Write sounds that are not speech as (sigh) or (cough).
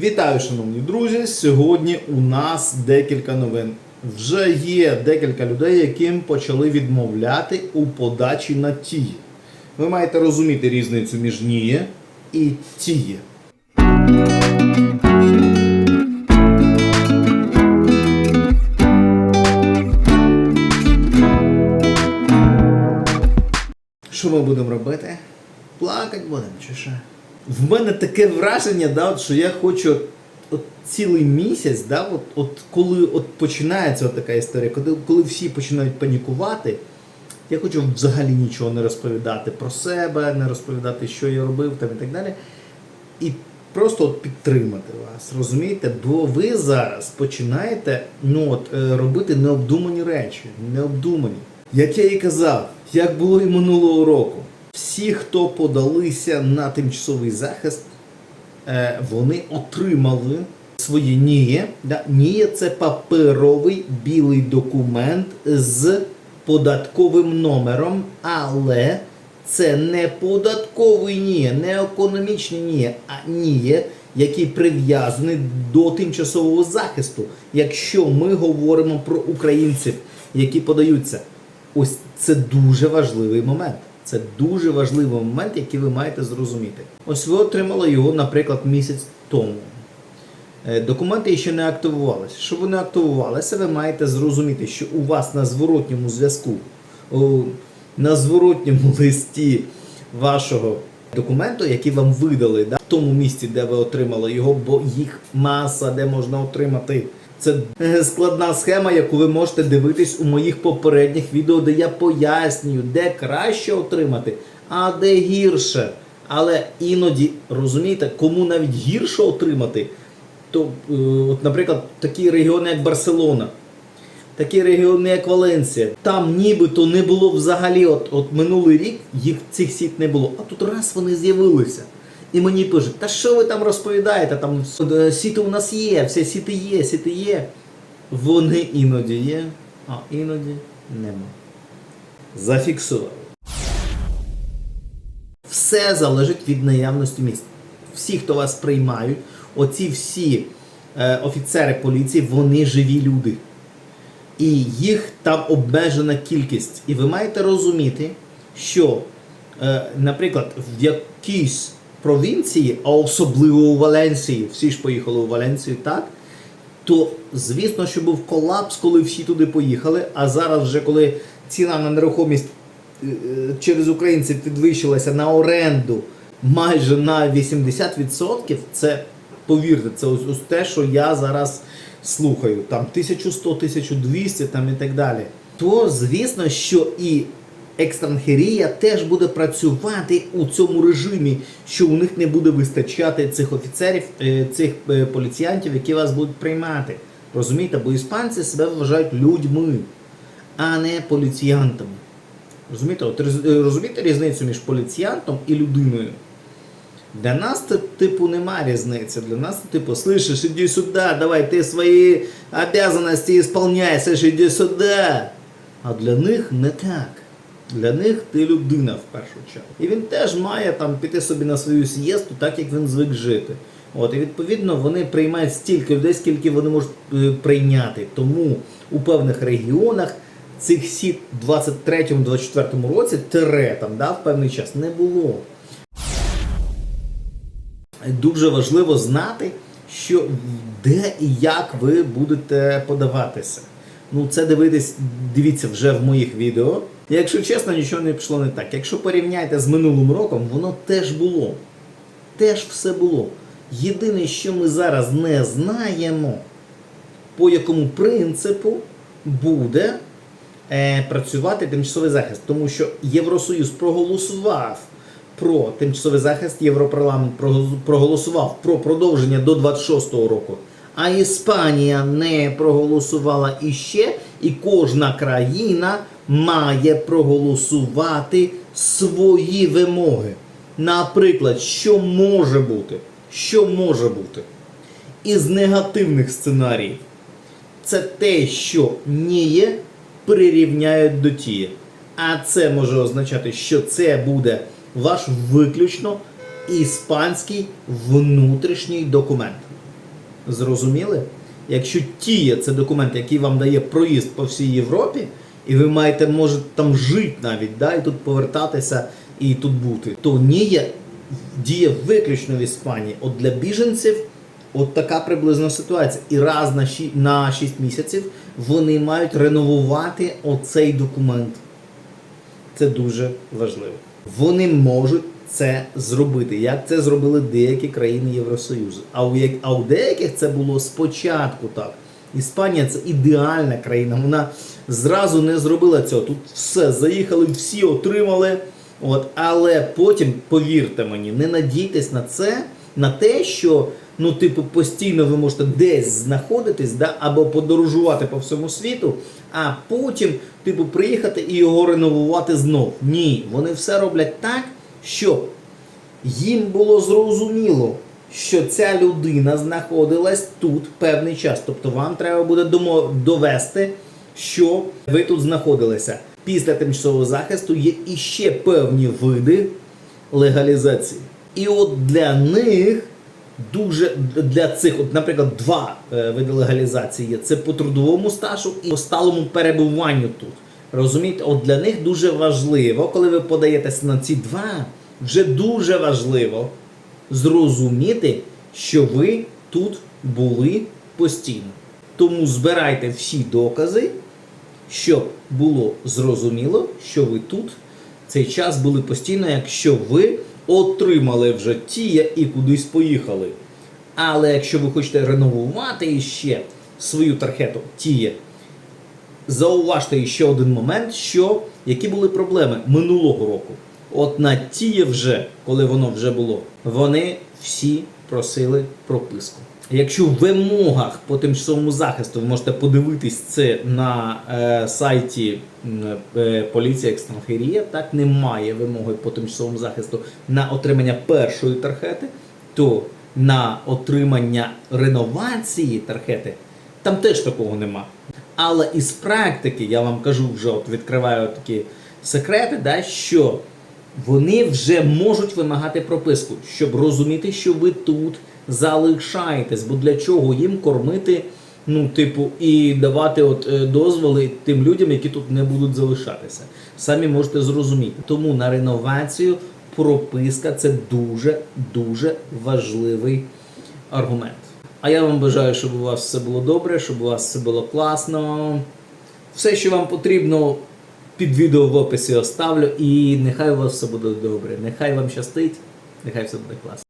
Вітаю, шановні друзі! Сьогодні у нас декілька новин. Вже є декілька людей, яким почали відмовляти у подачі на тіє. Ви маєте розуміти різницю між ніє і тіє. Що ми будемо робити? Плакати будемо чи що? В мене таке враження, да, от, що я хочу от, цілий місяць, да, от, от коли от починається от така історія, коли, коли всі починають панікувати, я хочу взагалі нічого не розповідати про себе, не розповідати, що я робив там і так далі. І просто от підтримати вас, розумієте? Бо ви зараз починаєте ну, от, е, робити необдумані речі, необдумані. Як я і казав, як було і минулого року, всі, хто подалися на тимчасовий захист, е, вони отримали свої НІЄ. НІЄ це паперовий білий документ з податковим номером, але це не податковий НІЄ, не економічний НІЄ, а НІЄ, який прив'язаний до тимчасового захисту. Якщо ми говоримо про українців, які подаються, ось це дуже важливий момент. Це дуже важливий момент, який ви маєте зрозуміти. Ось ви отримали його, наприклад, місяць тому. Е, Документи ще не активувалися. Щоб вони активувалися, ви маєте зрозуміти, що у вас на зворотньому зв'язку, на зворотньому (laughs) листі вашого документу, який вам видали, да, в тому місці, де ви отримали його, бо їх маса, де можна отримати. Це е, складна схема, яку ви можете дивитись у моїх попередніх відео, де я пояснюю, де краще отримати, а де гірше. Але іноді розумієте, кому навіть гірше отримати, то, е, от, наприклад, такі регіони, як Барселона, такі регіони, як Валенсія, там нібито не було взагалі, от, от минулий рік їх цих сіт не було, а тут раз вони з'явилися. І мені пишуть, та що ви там розповідаєте? Там е, сіти у нас є, всі сіти є, сіти є. Вони іноді є, а іноді нема. Зафіксували. Все залежить від наявності місць. Всі, хто вас приймають, оці всі е, офіцери поліції, вони живі люди. І їх там обмежена кількість. І ви маєте розуміти, що, е, наприклад, в якійсь провінції, а особливо у Валенсії, всі ж поїхали у Валенсію, так? То звісно, що був колапс, коли всі туди поїхали. А зараз, вже коли ціна на нерухомість е, е, через українців підвищилася на оренду майже на 80%, це повірте, це ось, ось те, що я зараз слухаю, там 1100, 1200 там і так далі. То звісно, що і екстранхерія теж буде працювати у цьому режимі, що у них не буде вистачати цих офіцерів, е, цих е, поліціянтів, які вас будуть приймати. Розумієте, бо іспанці себе вважають людьми, а не поліціянтами. Розумієте, От, е, розумієте різницю між поліціянтом і людиною? Для нас це типу нема різниці. Для нас це типу, слышиш, іди сюди, давай ти свої обязанности исполняй, слышиш, іди сюди. А для них не так. Для них ти людина в першу чергу. І він теж має там піти собі на свою сієсту, так як він звик жити. От, і відповідно вони приймають стільки людей, скільки вони можуть е, прийняти. Тому у певних регіонах цих сіт в 23-24 році тире там, да, в певний час не було дуже важливо знати, що де і як ви будете подаватися. Ну, це дивитись, дивіться вже в моїх відео. Якщо чесно, нічого не пішло не так. Якщо порівняєте з минулим роком, воно теж було. Теж все було. Єдине, що ми зараз не знаємо, по якому принципу буде е, працювати тимчасовий захист. Тому що Євросоюз проголосував про тимчасовий захист, Європарламент проголосував про продовження до 26-го року. А Іспанія не проголосувала іще, і кожна країна має проголосувати свої вимоги. Наприклад, що може бути? Що може бути? Із негативних сценаріїв це те, що ніє прирівняють до тіє. А це може означати, що це буде ваш виключно іспанський внутрішній документ. Зрозуміли? Якщо тіє це документ, який вам дає проїзд по всій Європі, і ви маєте, може, там жити навіть, да, і тут повертатися і тут бути, то НІЄ діє виключно в Іспанії. От для біженців от така приблизно ситуація. І раз на, ші, на 6 місяців вони мають реновувати оцей документ. Це дуже важливо. Вони можуть це зробити, як це зробили деякі країни Євросоюзу. А у, як, а у деяких це було спочатку так. Іспанія це ідеальна країна. Вона зразу не зробила цього. Тут все, заїхали, всі отримали. От, але потім, повірте мені, не надійтесь на це, на те, що ну, типу, постійно ви можете десь знаходитись, да, або подорожувати по всьому світу, а потім, типу, приїхати і його реновувати знов. Ні, вони все роблять так, щоб їм було зрозуміло, що ця людина знаходилась тут певний час. Тобто вам треба буде довести, що ви тут знаходилися. Після тимчасового захисту є іще певні види легалізації. І от для них дуже для цих, от, наприклад, два е, види легалізації є: це по трудовому стажу і по сталому перебуванню тут. Розумієте, от для них дуже важливо, коли ви подаєтеся на ці два, вже дуже важливо зрозуміти, що ви тут були постійно. Тому збирайте всі докази, щоб було зрозуміло, що ви тут цей час були постійно, якщо ви отримали вже тія і кудись поїхали. Але якщо ви хочете реновувати ще свою тархету тіє, зауважте ще один момент, що які були проблеми минулого року. От на тіє вже, коли воно вже було, вони всі просили прописку. Якщо в вимогах по тимчасовому захисту ви можете подивитись це на е, сайті е, поліції екстранхерія, так немає вимоги по тимчасовому захисту на отримання першої тархети, то на отримання реновації тархети там теж такого нема. Але із практики я вам кажу вже, от відкриваю такі секрети, да, що вони вже можуть вимагати прописку, щоб розуміти, що ви тут залишаєтесь. Бо для чого їм кормити, ну, типу, і давати от е, дозволи тим людям, які тут не будуть залишатися. Самі можете зрозуміти. Тому на реновацію прописка це дуже дуже важливий аргумент. А я вам бажаю, щоб у вас все було добре, щоб у вас все було класно. Все, що вам потрібно, під відео в описі оставлю. І нехай у вас все буде добре. Нехай вам щастить, нехай все буде класно.